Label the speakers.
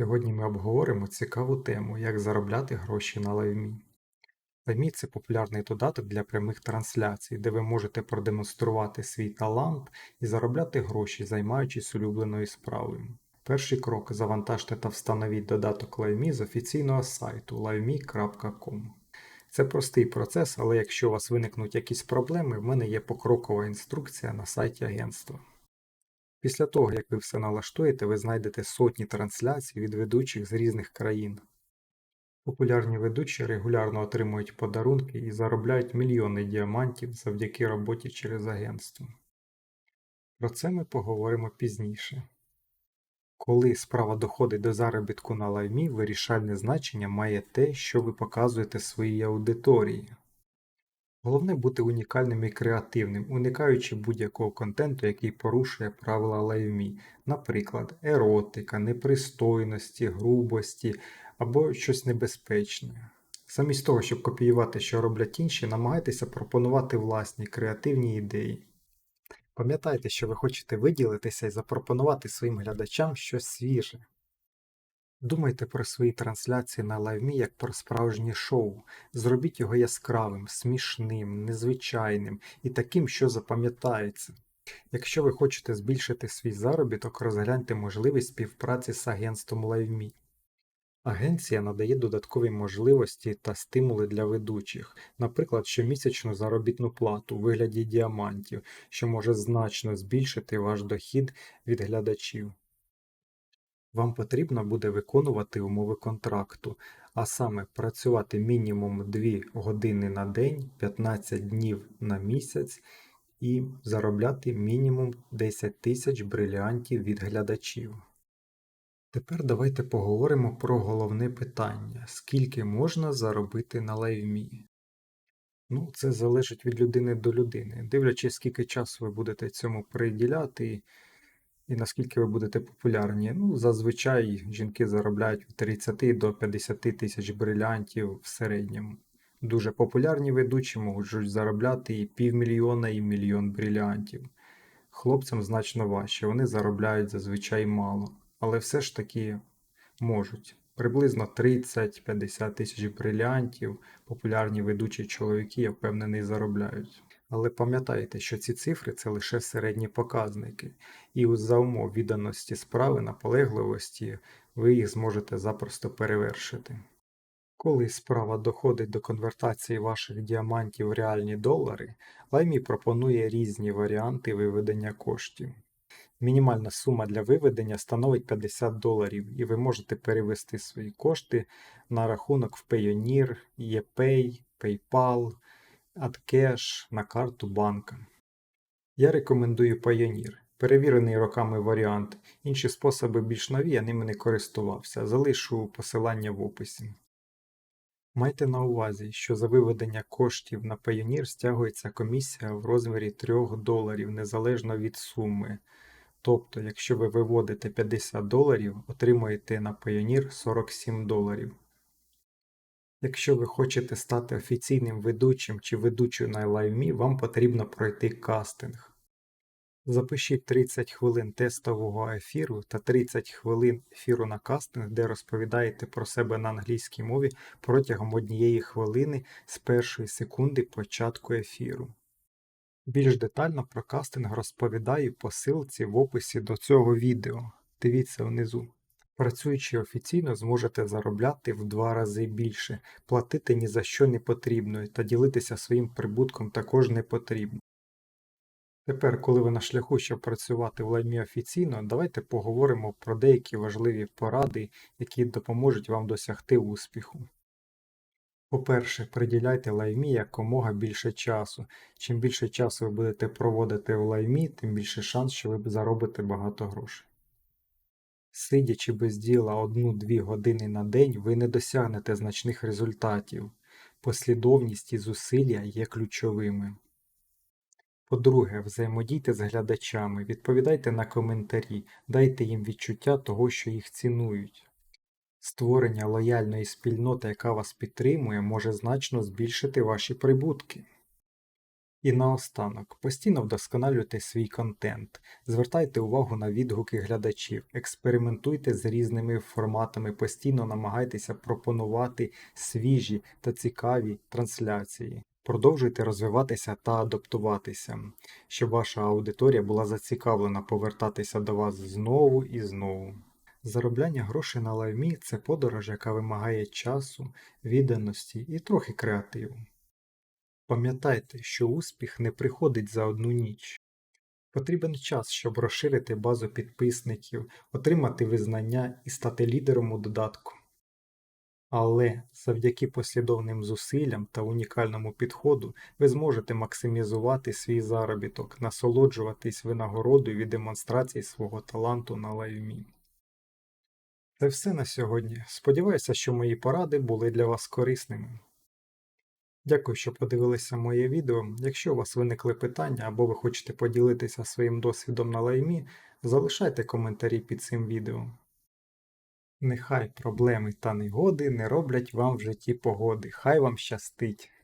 Speaker 1: Сьогодні ми обговоримо цікаву тему, як заробляти гроші на лайвмі. Лаймі це популярний додаток для прямих трансляцій, де ви можете продемонструвати свій талант і заробляти гроші, займаючись улюбленою справою. Перший крок завантажте та встановіть додаток LiveMe з офіційного сайту liveme.com. Це простий процес, але якщо у вас виникнуть якісь проблеми, в мене є покрокова інструкція на сайті агентства. Після того, як ви все налаштуєте, ви знайдете сотні трансляцій від ведучих з різних країн. Популярні ведучі регулярно отримують подарунки і заробляють мільйони діамантів завдяки роботі через агентство. Про це ми поговоримо пізніше. Коли справа доходить до заробітку на лаймі, вирішальне значення має те, що ви показуєте своїй аудиторії. Головне бути унікальним і креативним, уникаючи будь-якого контенту, який порушує правила лайвмі, наприклад, еротика, непристойності, грубості або щось небезпечне. Замість того, щоб копіювати, що роблять інші, намагайтеся пропонувати власні креативні ідеї. Пам'ятайте, що ви хочете виділитися і запропонувати своїм глядачам щось свіже. Думайте про свої трансляції на лайвмі як про справжнє шоу. Зробіть його яскравим, смішним, незвичайним і таким, що запам'ятається. Якщо ви хочете збільшити свій заробіток, розгляньте можливість співпраці з агентством LiveMe. Агенція надає додаткові можливості та стимули для ведучих, наприклад, щомісячну заробітну плату у вигляді діамантів, що може значно збільшити ваш дохід від глядачів. Вам потрібно буде виконувати умови контракту, а саме працювати мінімум 2 години на день, 15 днів на місяць і заробляти мінімум 10 тисяч бриліантів від глядачів. Тепер давайте поговоримо про головне питання: скільки можна заробити на лайвмі? Ну, це залежить від людини до людини. Дивлячись, скільки часу ви будете цьому приділяти і наскільки ви будете популярні. Ну, зазвичай жінки заробляють від 30 до 50 тисяч брилянтів в середньому. Дуже популярні ведучі можуть заробляти і півмільйона, і мільйон брилянтів. Хлопцям значно важче, вони заробляють зазвичай мало, але все ж таки можуть. Приблизно 30-50 тисяч брилянтів популярні ведучі чоловіки, я впевнений, заробляють. Але пам'ятайте, що ці цифри це лише середні показники, і за умов відданості справи, наполегливості, ви їх зможете запросто перевершити. Коли справа доходить до конвертації ваших діамантів в реальні долари, Лаймі пропонує різні варіанти виведення коштів. Мінімальна сума для виведення становить 50 доларів, і ви можете перевести свої кошти на рахунок в Payoneer, ePay, PayPal, AdCash на карту банка. Я рекомендую Payoneer. Перевірений роками варіант. Інші способи більш нові, я ними не користувався. Залишу посилання в описі. Майте на увазі, що за виведення коштів на Payoneer стягується комісія в розмірі 3 доларів незалежно від суми. Тобто, якщо ви виводите 50 доларів, отримуєте на Payoneer 47 доларів. Якщо ви хочете стати офіційним ведучим чи ведучою на LiveMe, вам потрібно пройти кастинг. Запишіть 30 хвилин тестового ефіру та 30 хвилин ефіру на кастинг, де розповідаєте про себе на англійській мові протягом однієї хвилини з першої секунди початку ефіру. Більш детально про кастинг розповідаю по ссылці в описі до цього відео. Дивіться внизу. Працюючи офіційно, зможете заробляти в два рази більше, платити ні за що не потрібно та ділитися своїм прибутком також не потрібно. Тепер, коли ви на шляху, щоб працювати в лаймі офіційно, давайте поговоримо про деякі важливі поради, які допоможуть вам досягти успіху. По-перше, приділяйте лаймі якомога більше часу. Чим більше часу ви будете проводити в лаймі, тим більше шанс, що ви заробите багато грошей. Сидячи без діла 1-2 години на день, ви не досягнете значних результатів. Послідовність і зусилля є ключовими. По-друге, взаємодійте з глядачами, відповідайте на коментарі, дайте їм відчуття того, що їх цінують. Створення лояльної спільноти, яка вас підтримує, може значно збільшити ваші прибутки. І наостанок, постійно вдосконалюйте свій контент, звертайте увагу на відгуки глядачів, експериментуйте з різними форматами, постійно намагайтеся пропонувати свіжі та цікаві трансляції. Продовжуйте розвиватися та адаптуватися, щоб ваша аудиторія була зацікавлена повертатися до вас знову і знову. Заробляння грошей на лайвмі це подорож, яка вимагає часу, відданості і трохи креативу. Пам'ятайте, що успіх не приходить за одну ніч. Потрібен час, щоб розширити базу підписників, отримати визнання і стати лідером у додатку. Але завдяки послідовним зусиллям та унікальному підходу ви зможете максимізувати свій заробіток, насолоджуватись винагородою від демонстрації свого таланту на лайвмі. Це все на сьогодні. Сподіваюся, що мої поради були для вас корисними. Дякую, що подивилися моє відео. Якщо у вас виникли питання або ви хочете поділитися своїм досвідом на лаймі, залишайте коментарі під цим відео. Нехай проблеми та негоди не роблять вам в житті погоди. Хай вам щастить!